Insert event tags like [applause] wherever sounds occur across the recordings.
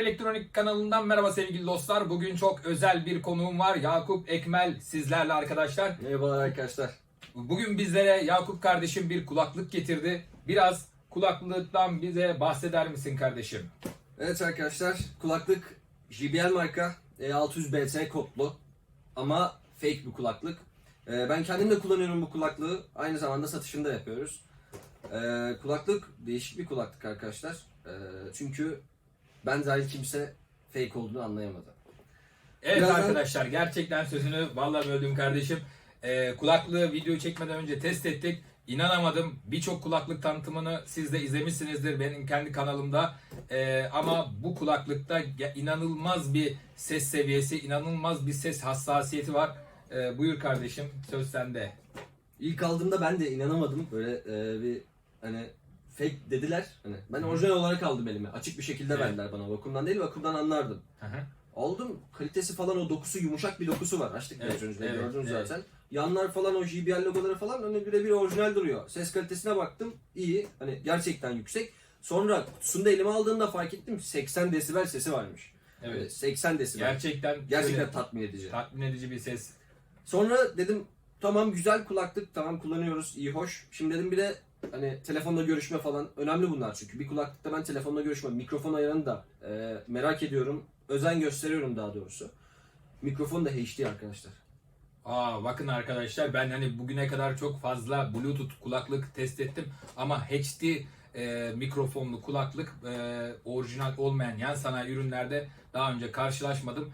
Elektronik kanalından merhaba sevgili dostlar. Bugün çok özel bir konuğum var. Yakup Ekmel sizlerle arkadaşlar. Merhabalar arkadaşlar. Bugün bizlere Yakup kardeşim bir kulaklık getirdi. Biraz kulaklıktan bize bahseder misin kardeşim? Evet arkadaşlar kulaklık JBL marka E600BT kodlu ama fake bir kulaklık. Ee, ben kendim de kullanıyorum bu kulaklığı. Aynı zamanda satışını da yapıyoruz. Ee, kulaklık değişik bir kulaklık arkadaşlar. Ee, çünkü ben dahil kimse fake olduğunu anlayamadı. Evet Birazdan- arkadaşlar gerçekten sözünü vallahi böldüm kardeşim. Ee, kulaklığı video çekmeden önce test ettik. İnanamadım. Birçok kulaklık tanıtımını siz de izlemişsinizdir benim kendi kanalımda. Ee, ama bu kulaklıkta ge- inanılmaz bir ses seviyesi, inanılmaz bir ses hassasiyeti var. Ee, buyur kardeşim söz sende. İlk aldığımda ben de inanamadım. Böyle e, bir hani fake dediler. Hani ben orijinal olarak aldım elime. Açık bir şekilde Evet. verdiler bana. Vakumdan değil vakumdan anlardım. Hı hı. Aldım. Kalitesi falan o dokusu yumuşak bir dokusu var. Açtık Evet, biraz önce evet, gördünüz evet. zaten. Yanlar falan o JBL logoları falan hani birebir orijinal duruyor. Ses kalitesine baktım. iyi. Hani gerçekten yüksek. Sonra kutusunu da elime aldığımda fark ettim 80 desibel sesi varmış. Evet. Evet, 80 desibel. Gerçekten Gerçekten şöyle tatmin edici. tatmin edici bir ses. Sonra dedim tamam güzel kulaklık tamam kullanıyoruz iyi hoş. Şimdi dedim bir de hani telefonla görüşme falan önemli bunlar çünkü. Bir kulaklıkta ben telefonla görüşme mikrofon ayarını da e, merak ediyorum. Özen gösteriyorum daha doğrusu. Mikrofon da HD arkadaşlar. Aa bakın arkadaşlar ben hani bugüne kadar çok fazla Bluetooth kulaklık test ettim ama HD e, mikrofonlu kulaklık e, orijinal olmayan yan sanayi ürünlerde daha önce karşılaşmadım.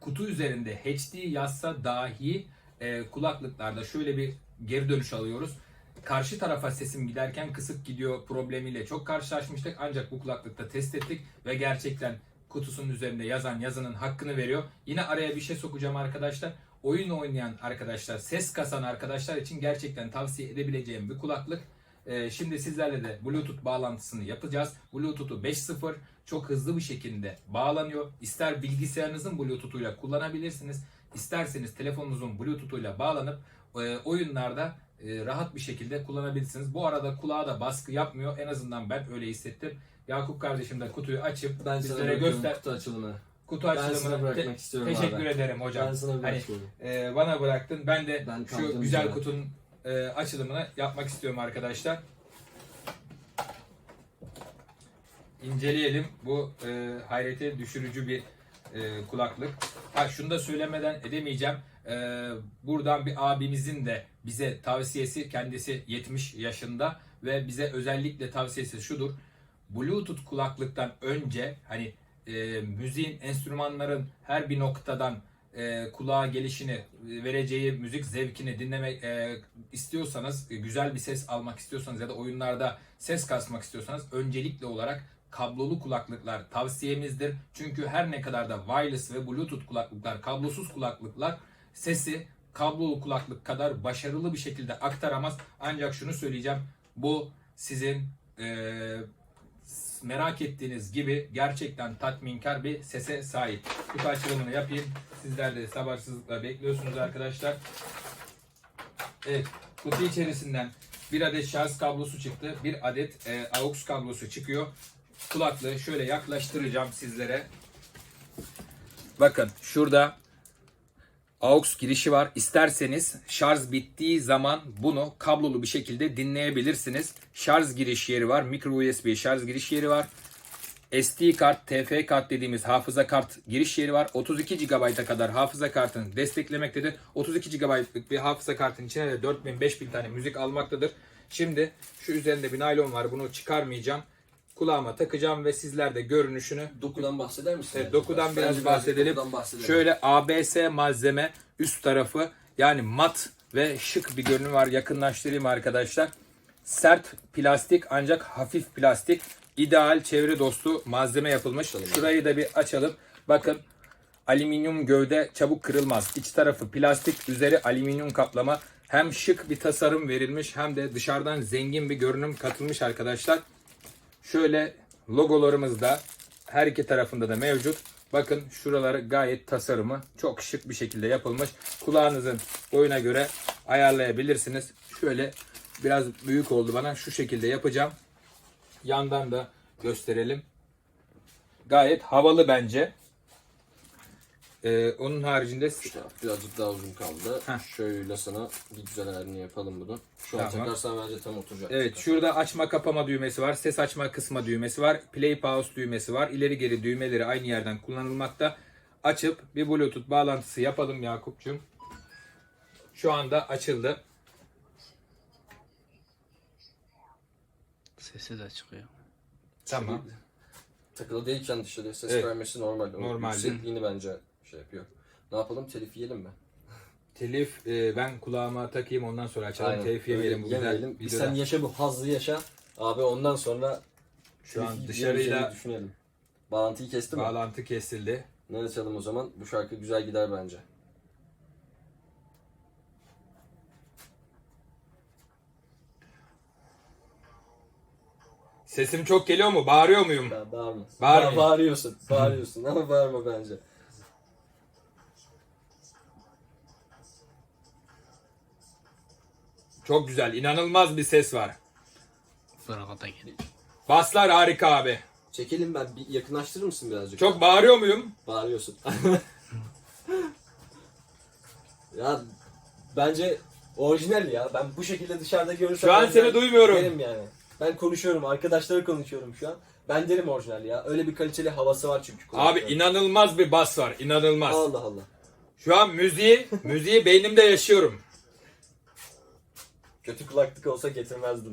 Kutu üzerinde HD yazsa dahi e, kulaklıklarda şöyle bir geri dönüş alıyoruz. Karşı tarafa sesim giderken kısık gidiyor problemiyle çok karşılaşmıştık ancak bu kulaklıkta test ettik ve gerçekten kutusunun üzerinde yazan yazının hakkını veriyor. Yine araya bir şey sokacağım arkadaşlar oyun oynayan arkadaşlar, ses kasan arkadaşlar için gerçekten tavsiye edebileceğim bir kulaklık. Ee, şimdi sizlerle de Bluetooth bağlantısını yapacağız. Bluetooth'u 5.0 çok hızlı bir şekilde bağlanıyor. İster bilgisayarınızın Bluetooth'uyla kullanabilirsiniz. isterseniz telefonunuzun Bluetooth'uyla bağlanıp e, oyunlarda e, rahat bir şekilde kullanabilirsiniz. Bu arada kulağa da baskı yapmıyor. En azından ben öyle hissettim. Yakup kardeşim de kutuyu açıp Ben bizlere göster kutu açılımını. kutu Ben açılımını bırakmak te- istiyorum teşekkür abi. ederim hocam. Ben sana Hani, ee, bana bıraktın. Ben de Ben şu güzel yere. kutunun e, açılımını yapmak istiyorum arkadaşlar. İnceleyelim. Bu e, hayrete düşürücü bir e, kulaklık. Ha şunu da söylemeden edemeyeceğim. E, buradan bir abimizin de bize tavsiyesi kendisi 70 yaşında ve bize özellikle tavsiyesi şudur. Bluetooth kulaklıktan önce hani e, müziğin, enstrümanların her bir noktadan e, kulağa gelişini, e, vereceği müzik zevkini dinlemek e, istiyorsanız, e, güzel bir ses almak istiyorsanız ya da oyunlarda ses kasmak istiyorsanız öncelikli olarak kablolu kulaklıklar tavsiyemizdir. Çünkü her ne kadar da wireless ve bluetooth kulaklıklar, kablosuz kulaklıklar sesi kablolu kulaklık kadar başarılı bir şekilde aktaramaz. Ancak şunu söyleyeceğim. Bu sizin e, merak ettiğiniz gibi gerçekten tatminkar bir sese sahip. Kutu açılımını yapayım. Sizler de sabırsızlıkla bekliyorsunuz arkadaşlar. Evet, kutu içerisinden bir adet şarj kablosu çıktı. Bir adet e, AUX kablosu çıkıyor. Kulaklığı şöyle yaklaştıracağım sizlere. Bakın şurada AUX girişi var. İsterseniz şarj bittiği zaman bunu kablolu bir şekilde dinleyebilirsiniz. Şarj giriş yeri var. Micro USB şarj giriş yeri var. SD kart, TF kart dediğimiz hafıza kart giriş yeri var. 32 GB'a kadar hafıza kartını desteklemektedir. 32 GB'lık bir hafıza kartın içine de 4000 5000 tane müzik almaktadır. Şimdi şu üzerinde bir naylon var. Bunu çıkarmayacağım. Kulağıma takacağım ve sizler de görünüşünü Dokudan bahseder misin? Evet, dokudan biraz bahsedelim. dokudan bahsedelim. Şöyle ABS malzeme üst tarafı yani mat ve şık bir görünüm var. Yakınlaştırayım arkadaşlar. Sert plastik ancak hafif plastik. İdeal çevre dostu malzeme yapılmış. Şurayı da bir açalım. Bakın alüminyum gövde çabuk kırılmaz. İç tarafı plastik, üzeri alüminyum kaplama. Hem şık bir tasarım verilmiş hem de dışarıdan zengin bir görünüm katılmış arkadaşlar. Şöyle logolarımız da her iki tarafında da mevcut. Bakın şuraları gayet tasarımı çok şık bir şekilde yapılmış. Kulağınızın boyuna göre ayarlayabilirsiniz. Şöyle biraz büyük oldu bana. Şu şekilde yapacağım. Yandan da gösterelim. gayet havalı bence. Ee, onun haricinde İşte birazcık daha uzun kaldı. Heh. Şöyle sana bir güzel ayarını yapalım bunu. Şu an Tamam. takarsan bence tam oturacak. Evet şurada açma kapama düğmesi var. Ses açma kısma düğmesi var. Play pause düğmesi var. İleri geri düğmeleri aynı yerden kullanılmakta. Açıp bir bluetooth bağlantısı yapalım Yakup'cum. Şu anda açıldı. Sesi de çıkıyor. Tamam. Takılı değilken dışarıya ses Evet. vermesi normal. Onun Normalde. Yüksekliğini bence şey yapıyor. Ne yapalım? Telif yiyelim mi? Telif e, ben kulağıma takayım ondan sonra açalım. Aynen. Telif yemeyelim bu güzel yemeyelim. Bir videoda. sen yaşa bu hazzı yaşa. Abi ondan sonra Şu an telif dışarıyla yiyeceğini düşünelim. Bağlantıyı kesti mi? bağlantı kesildi. Ne açalım o zaman? Bu şarkı güzel gider bence. Sesim çok geliyor mu? Bağırıyor muyum? Ya bağırma. Bağırmayın. Ba- bağırıyorsun. Bağırıyorsun ama bağırma bence. Çok güzel. inanılmaz bir ses var. Fırgata geliyor. Baslar harika abi. Çekelim ben. Bir yakınlaştırır mısın birazcık? Çok bağırıyor muyum? Bağırıyorsun. [laughs] ya bence orijinal ya. Ben bu şekilde dışarıda görürsem... Şu an orijinal seni duymuyorum. Derim yani. Ben konuşuyorum. Arkadaşlara konuşuyorum şu an. Ben derim orijinal ya. Öyle bir kaliteli havası var çünkü. Abi inanılmaz bir bas var. inanılmaz. Allah Allah. Şu an müziği, müziği beynimde yaşıyorum. Kötü kulaklık olsa getirmezdim.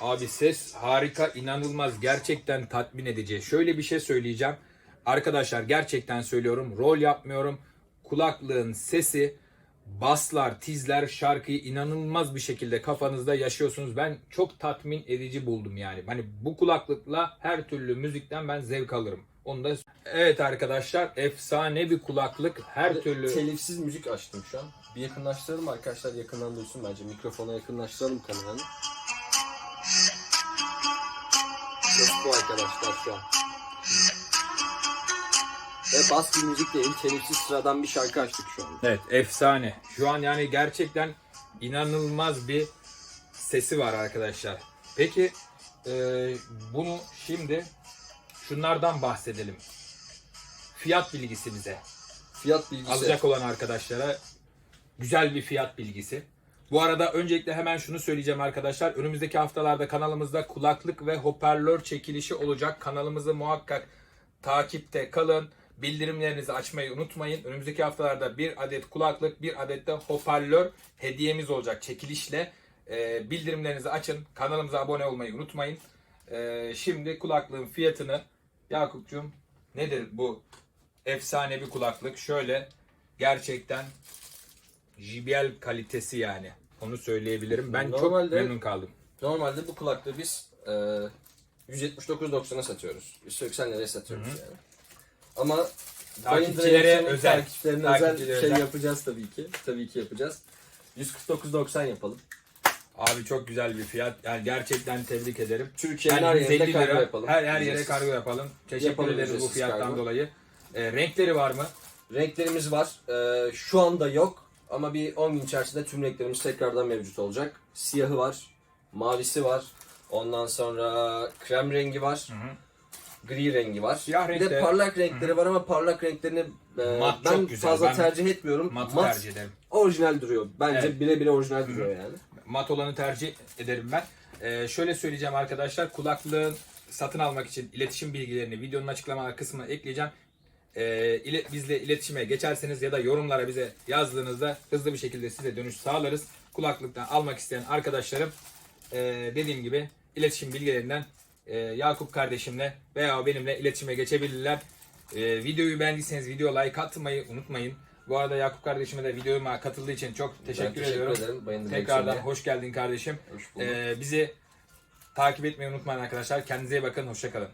Abi ses harika, inanılmaz, gerçekten tatmin edici. Şöyle bir şey söyleyeceğim. Arkadaşlar gerçekten söylüyorum, rol yapmıyorum. Kulaklığın sesi, baslar, tizler, şarkıyı inanılmaz bir şekilde kafanızda yaşıyorsunuz. Ben çok tatmin edici buldum yani. Hani bu kulaklıkla her türlü müzikten ben zevk alırım. Onu da Evet arkadaşlar, efsane bir kulaklık. Her türlü Telifsiz müzik açtım şu an. Bir yakınlaştıralım arkadaşlar yakından duysun bence. Mikrofona yakınlaştıralım kameranı. Ses bu arkadaşlar şu an. Ve bas bir müzik değil, telifsiz sıradan bir şarkı açtık şu an. Evet efsane. Şu an yani gerçekten inanılmaz bir sesi var arkadaşlar. Peki e, bunu şimdi şunlardan bahsedelim. Fiyat bilgisi bize. Fiyat bilgisi. Alacak olan arkadaşlara güzel bir fiyat bilgisi. Bu arada öncelikle hemen şunu söyleyeceğim arkadaşlar. Önümüzdeki haftalarda kanalımızda kulaklık ve hoparlör çekilişi olacak. Kanalımızı muhakkak takipte kalın. Bildirimlerinizi açmayı unutmayın. Önümüzdeki haftalarda bir adet kulaklık, bir adet de hoparlör hediyemiz olacak çekilişle. Ee, bildirimlerinizi açın. Kanalımıza abone olmayı unutmayın. Ee, şimdi kulaklığın fiyatını Yakup'cum nedir bu efsane bir kulaklık? Şöyle gerçekten JBL kalitesi yani. Onu söyleyebilirim. Ben çok Normalde- memnun kaldım. Normalde bu kulaklığı biz e, 179.90'a satıyoruz. 180 liraya satıyoruz yani. Ama Takipçilere özel. takipçilerine Takipçilere özel şey özel. yapacağız tabii ki. Tabii ki yapacağız. 149.90 yapalım. Abi çok güzel bir fiyat. Yani gerçekten tebrik ederim. Türkiye'nin Yani her yerine 150 kargo lira. yapalım. Her, her yere Ücretsiz. kargo yapalım. Teşekkür Yapalım ederiz bu ücretsiz fiyattan kargo. dolayı. Ee, renkleri var mı? Renklerimiz var. Ee, şu anda yok ama bir 10 gün içerisinde tüm renklerimiz tekrardan mevcut olacak. Siyahı var, mavisi var. Ondan sonra krem rengi var. Gri rengi var. Siyah bir renk de parlak renkleri var ama parlak renklerini e, Mat ben güzel. fazla Ben tercih etmiyorum. Matı Mat tercih ederim. orijinal duruyor. Bence Evet. bire bire orijinal duruyor yani. mat olanı tercih ederim ben. Ee, şöyle söyleyeceğim arkadaşlar. Kulaklığın satın almak için iletişim bilgilerini videonun açıklama kısmına ekleyeceğim. Ee, ile, bizle iletişime geçerseniz ya da yorumlara bize yazdığınızda hızlı bir şekilde size dönüş sağlarız. Kulaklıktan almak isteyen arkadaşlarım ee, dediğim gibi iletişim bilgilerinden ee, Yakup kardeşimle veya benimle iletişime geçebilirler. Ee, videoyu beğendiyseniz video like atmayı unutmayın. Bu arada Yakup kardeşime de videoma katıldığı için çok teşekkür, teşekkür ediyorum. ederim. Tekrardan hoş geldin kardeşim. Hoş. Ee, bizi takip etmeyi unutmayın arkadaşlar. Kendinize iyi bakın. Hoşçakalın.